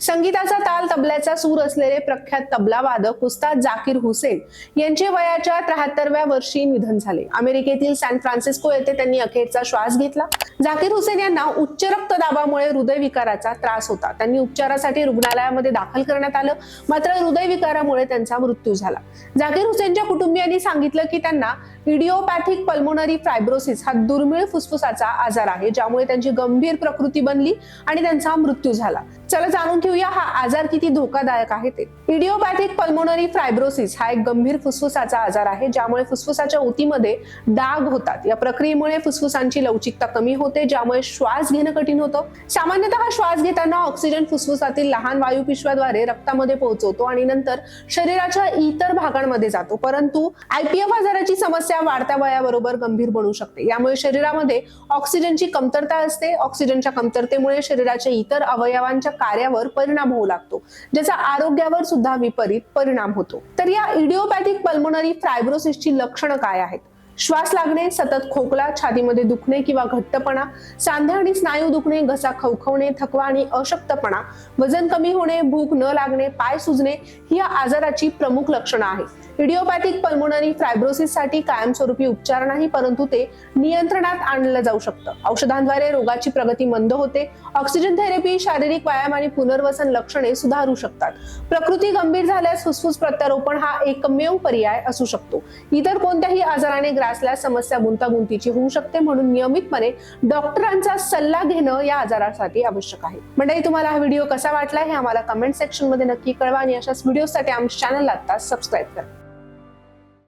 संगीताचा ताल तबल्याचा सूर असलेले प्रख्यात तबला वादक उस्ताद जाकीर हुसेन यांचे वयाच्या त्र्याहत्तरव्या वर्षी निधन झाले. अमेरिकेतील सॅन फ्रान्सिस्को येथे त्यांनी अखेरचा श्वास घेतला. जाकीर हुसेन यांना उच्च रक्तदाबामुळे हृदयविकाराचा त्रास होता. त्यांनी उपचारासाठी रुग्णालयामध्ये दाखल करण्यात आलं. मात्र हृदयविकारामुळे त्यांचा मृत्यू झाला. जाकीर हुसेनच्या कुटुंबियांनी सांगितलं की त्यांना इडिओपॅथिक पल्मोनरी फायब्रोसिस हा दुर्मिळ फुफ्फुसाचा आजार आहे ज्यामुळे त्यांची गंभीर प्रकृती बनली आणि त्यांचा मृत्यू झाला. चला जाणून घेऊया हा आजार किती धोकादायक आहे ते. इडिओपॅथिक पल्मोनरी फायब्रोसिस हा एक गंभीर फुफ्फुसाचा आजार आहे ज्यामुळे फुफ्फुसाच्या ऊतीमध्ये डाग होतात. या प्रक्रियेमुळे फुफ्फुसांची लवचिकता कमी होते ज्यामुळे श्वास घेणं कठीण होतं. सामान्यतः श्वास घेताना ऑक्सिजन फुफ्फुसातील लहान वायू पिशव्याद्वारे रक्तामध्ये पोहोचवतो आणि नंतर शरीराच्या इतर भागांमध्ये जातो. परंतु आयपीएफ आजाराची समस्या वाढत्या वयाबरोबर गंभीर बनू शकते. यामुळे शरीरामध्ये ऑक्सिजनची कमतरता असते. ऑक्सिजनच्या कमतरतेमुळे शरीराच्या इतर अवयवांच्या कार्यावर परिणाम होऊ लागतो. ज्याचा आरोग्यावर सुद्धा विपरीत परिणाम होतो. तर या इडिओपॅथिक पल्मोनरी फायब्रोसिसची लक्षणं काय आहेत? श्वास लागणे सतत खोकला छातीमध्ये दुखणे किंवा घट्टपणा सांधे आणि स्नायू दुखणे घसा खवखवणे थकवा आणि अशक्तपणा वजन कमी होणे भूक न लागणे पाय सुजणे ही या आजाराची प्रमुख लक्षणं आहेत. इडिओपॅथिक पल्मोनरी फायब्रोसिससाठी कायमस्वरूपी उपचार नाही परंतु ते नियंत्रणात आणलं जाऊ शकतं. औषधांद्वारे रोगाची प्रगती मंद होते. ऑक्सिजन थेरपी शारीरिक व्यायाम आणि पुनर्वसन लक्षणे सुधारू शकतात. प्रकृती गंभीर झाल्यास फुफ्फुस प्रत्यारोपण हा एकमेव पर्याय असू शकतो. इतर कोणत्याही आजाराने असल्यास समस्या गुंतागुंतीची होऊ शकते म्हणून नियमितपणे डॉक्टरांचा सल्ला घेणं या आजारासाठी आवश्यक आहे. मंडळी तुम्हाला हा व्हिडिओ कसा वाटला हे आम्हाला कमेंट सेक्शनमध्ये नक्की कळवा आणि अशाच व्हिडिओसाठी आमच्या चॅनलला आता सबस्क्राईब करा.